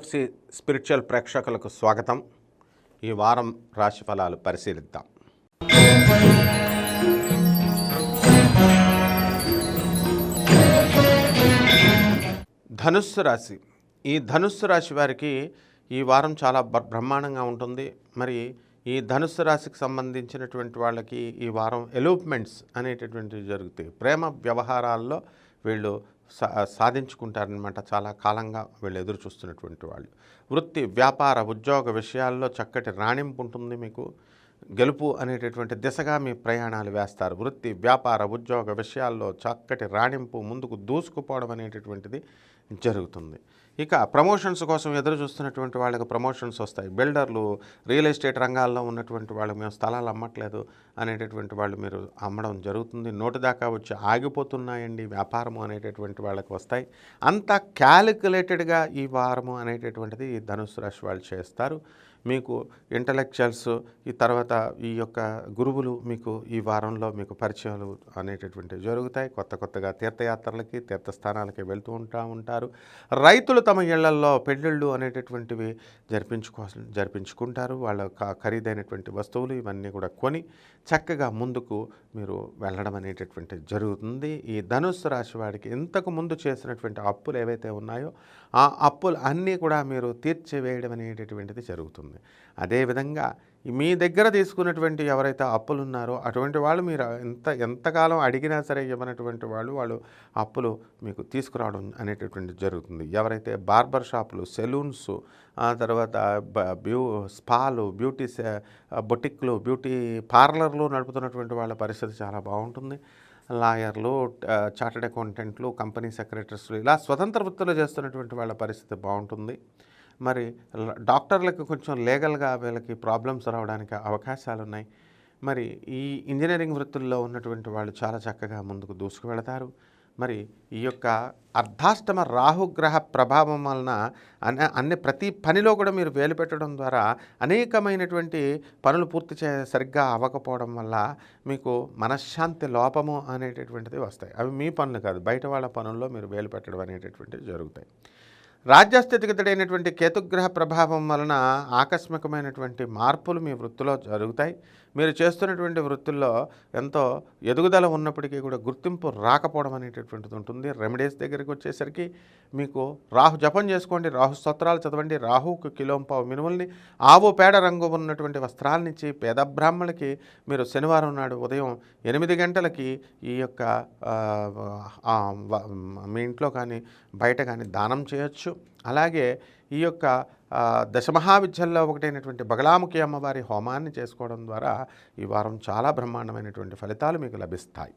తులసి spiritual ప్రేక్షకులకు స్వాగతం. ఈ వారం రాశి ఫలాలు పరిశీలిద్దాం. ధనుస్సు రాశి. ఈ ధనుస్సు రాశి వారికి ఈ వారం చాలా బ- బ్రహ్మాండంగా ఉంటుంది. మరి ఈ ధనుస్సు రాశికి సంబంధించినటువంటి వాళ్ళకి ఈ వారం ఎలూప్మెంట్స్ అనేటటువంటివి జరుగుతాయి. ప్రేమ వ్యవహారాల్లో వీళ్ళు సాధించుకుంటారనమాట చాలా కాలంగా వీళ్ళు ఎదురు చూస్తున్నటువంటి వాళ్ళు. వృత్తి వ్యాపార ఉద్యోగ విషయాల్లో చక్కటి రాణింపు ఉంటుంది మీకు. గెలుపు అనేటటువంటి దిశగా మీ ప్రయాణాలు వేస్తారు. వృత్తి వ్యాపార ఉద్యోగ విషయాల్లో చక్కటి రాణింపు ముందుకు దూసుకుపోవడం అనేటటువంటిది జరుగుతుంది. ఇక ప్రమోషన్స్ కోసం ఎదురు చూస్తున్నటువంటి వాళ్ళకి ప్రమోషన్స్ వస్తాయి. బిల్డర్లు రియల్ ఎస్టేట్ రంగాల్లో ఉన్నటువంటి వాళ్ళు మేము స్థలాలు అమ్మట్లేదు అనేటటువంటి వాళ్ళు మీరు అమ్మడం జరుగుతుంది. నోటి దాకా వచ్చి ఆగిపోతున్నాయండి వ్యాపారము అనేటటువంటి వాళ్ళకి వస్తాయి. అంత క్యాలిక్యులేటెడ్గా ఈ వారము అనేటటువంటిది ఈ ధనుసు రాశి వాళ్ళు చేస్తారు. మీకు ఇంటలెక్చువల్స్ ఈ తర్వాత ఈ యొక్క గురువులు మీకు ఈ వారంలో మీకు పరిచయాలు అనేటటువంటివి జరుగుతాయి. కొత్త కొత్తగా తీర్థయాత్రలకి తీర్థస్థానాలకి వెళ్తూ ఉంటా ఉంటారు. రైతులు తమ ఇళ్ళల్లో పెళ్ళిళ్ళు అనేటటువంటివి జరిపించుకో జరిపించుకుంటారు. వాళ్ళ ఖరీదైనటువంటి వస్తువులు ఇవన్నీ కూడా కొని చక్కగా ముందుకు మీరు వెళ్ళడం అనేటటువంటిది జరుగుతుంది. ఈ ధనుస్సు రాశి వాడికి ఇంతకు ముందు చేసినటువంటి అప్పులు ఏవైతే ఉన్నాయో ఆ అప్పులు అన్నీ కూడా మీరు తీర్చివేయడం అనేటటువంటిది జరుగుతుంది. అదేవిధంగా మీ దగ్గర తీసుకున్నటువంటి ఎవరైతే అప్పులు ఉన్నారో అటువంటి వాళ్ళు మీరు ఎంత ఎంతకాలం అడిగినా సరే ఇవ్వనటువంటి వాళ్ళు వాళ్ళు అప్పులు మీకు తీసుకురావడం అనేటటువంటి జరుగుతుంది. ఎవరైతే బార్బర్ షాపులు సెలూన్స్ ఆ తర్వాత బ్యూ స్పాలు బ్యూటీ బొటిక్లు బ్యూటీ పార్లర్లు నడుపుతున్నటువంటి వాళ్ళ పరిస్థితి చాలా బాగుంటుంది. లాయర్లు చార్టెడ్ అకౌంటెంట్లు కంపెనీ సెక్రటరీస్లు ఇలా స్వతంత్ర వృత్తులు చేస్తున్నటువంటి వాళ్ళ పరిస్థితి బాగుంటుంది. మరి డాక్టర్లకు కొంచెం లీగల్గా వీళ్ళకి ప్రాబ్లమ్స్ రావడానికి అవకాశాలు ఉన్నాయి మరి ఈ ఇంజనీరింగ్ వృత్తుల్లో ఉన్నటువంటి వాళ్ళు చాలా చక్కగా ముందుకు దూసుకు వెళతారు మరి ఈ యొక్క అర్ధాష్టమ రాహుగ్రహ ప్రభావం వలన అన్న అన్ని ప్రతి పనిలో కూడా మీరు వేలు పెట్టడం ద్వారా అనేకమైనటువంటి పనులు పూర్తి చే సరిగ్గా అవ్వకపోవడం వల్ల మీకు మనశ్శాంతి లోపము అనేటటువంటిది వస్తాయి. అవి మీ పనులు కాదు బయట వాళ్ళ పనుల్లో మీరు వేలు పెట్టడం అనేటటువంటివి జరుగుతాయి. రాజ్యస్థితిగతుడైనటువంటి కేతుగ్రహ ప్రభావం వలన ఆకస్మికమైనటువంటి మార్పులు మీ వృత్తిలో జరుగుతాయి. మీరు చేస్తున్నటువంటి వృత్తుల్లో ఎంతో ఎదుగుదల ఉన్నప్పటికీ కూడా గుర్తింపు రాకపోవడం అనేటటువంటిది ఉంటుంది. రెమెడీస్ దగ్గరికి వచ్చేసరికి మీకు రాహు జపం చేసుకోండి రాహు స్తోత్రాలు చదవండి రాహుకు కిలోంపావు మినుముల్ని ఆవు పేడ రంగు ఉన్నటువంటి వస్త్రాలనిచ్చి పేద బ్రాహ్మణులకి మీరు శనివారం నాడు ఉదయం ఎనిమిది గంటలకి ఈ యొక్క మీ ఇంట్లో కానీ బయట కానీ దానం చేయొచ్చు. అలాగే ఈ యొక్క దశమహావిద్యల్లో ఒకటైనటువంటి బగలాముఖి అమ్మవారి హోమాన్ని చేసుకోవడం ద్వారా ఈ వారం చాలా బ్రహ్మాండమైనటువంటి ఫలితాలు మీకు లభిస్తాయి.